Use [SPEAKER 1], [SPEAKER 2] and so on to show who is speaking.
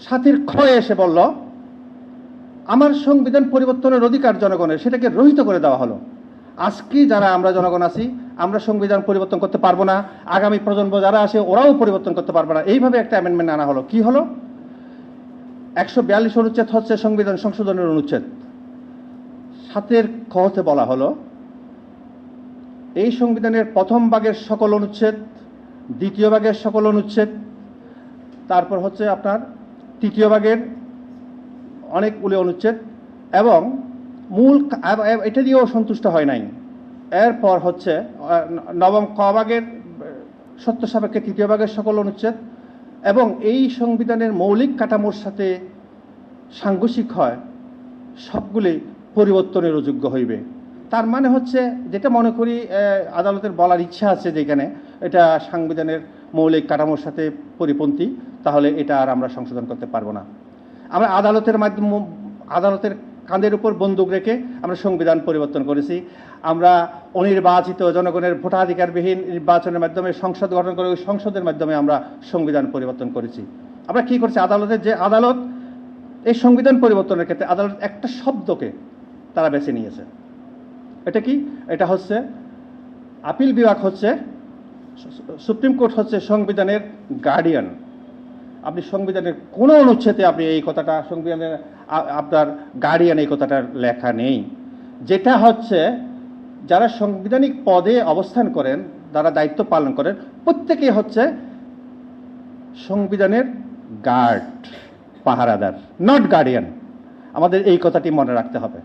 [SPEAKER 1] সাথীর ক্ষয়ে এসে বলল, আমার সংবিধান পরিবর্তনের অধিকার জনগণের, সেটাকে রহিত করে দেওয়া হলো। আজকে যারা আমরা জনগণ আছি, আমরা সংবিধান পরিবর্তন করতে পারব না? আগামী প্রজন্ম যারা আসে ওরাও পরিবর্তন করতে পারবে না। এইভাবে একটা অ্যামেন্ডমেন্ট আনা হলো। কি হলো? একশো বিয়াল্লিশ অনুচ্ছেদ হচ্ছে সংবিধান সংশোধনের অনুচ্ছেদ। সাতের খতে বলা হলো, এই সংবিধানের প্রথম ভাগের সকল অনুচ্ছেদ, দ্বিতীয় ভাগের সকল অনুচ্ছেদ, তারপর হচ্ছে আপনার তৃতীয় ভাগের অনেকগুলি অনুচ্ছেদ এবং মূল এটা দিয়েও সন্তুষ্ট হয় নাই। এরপর হচ্ছে নবম ক ভাগের, সত্য সাপেক্ষে তৃতীয় ভাগের সকল অনুচ্ছেদ এবং এই সংবিধানের মৌলিক কাঠামোর সাথে সাংঘর্ষিক হয়, সবগুলি পরিবর্তনের যোগ্য হইবে। তার মানে হচ্ছে, যেটা মনে করি আদালতের বলার ইচ্ছা আছে যেখানে, এটা সংবিধানের মৌলিক কাঠামোর সাথে পরিপন্থী, তাহলে এটা আর আমরা সংশোধন করতে পারব না। আমরা আদালতের মাধ্যম, আদালতের কাঁধের উপর বন্দুক রেখে আমরা সংবিধান পরিবর্তন করেছি। আমরা অনির্বাচিত জনগণের ভোটাধিকারবিহীন নির্বাচনের মাধ্যমে সংসদ গঠন করে, ওই সংসদের মাধ্যমে আমরা সংবিধান পরিবর্তন করেছি। আমরা কি করছি? আদালতের যে আদালত, এই সংবিধান পরিবর্তনের ক্ষেত্রে আদালত একটা শব্দকে তারা বেছে নিয়েছে। এটা কি? এটা হচ্ছে, আপিল বিভাগ হচ্ছে সুপ্রিম কোর্ট হচ্ছে সংবিধানের গার্ডিয়ান আপনি সংবিধানের কোনো অনুচ্ছেদে আপনি এই কথাটা, সংবিধানের আপনার গার্ডিয়ান এই কথাটা লেখা নেই। যেটা হচ্ছে, যারা সাংবিধানিক পদে অবস্থান করেন, যারা দায়িত্ব পালন করেন, প্রত্যেকে হচ্ছে সংবিধানের গার্ড পাহারাদার নট গার্ডিয়ান আমাদের এই কথাটি মনে রাখতে হবে।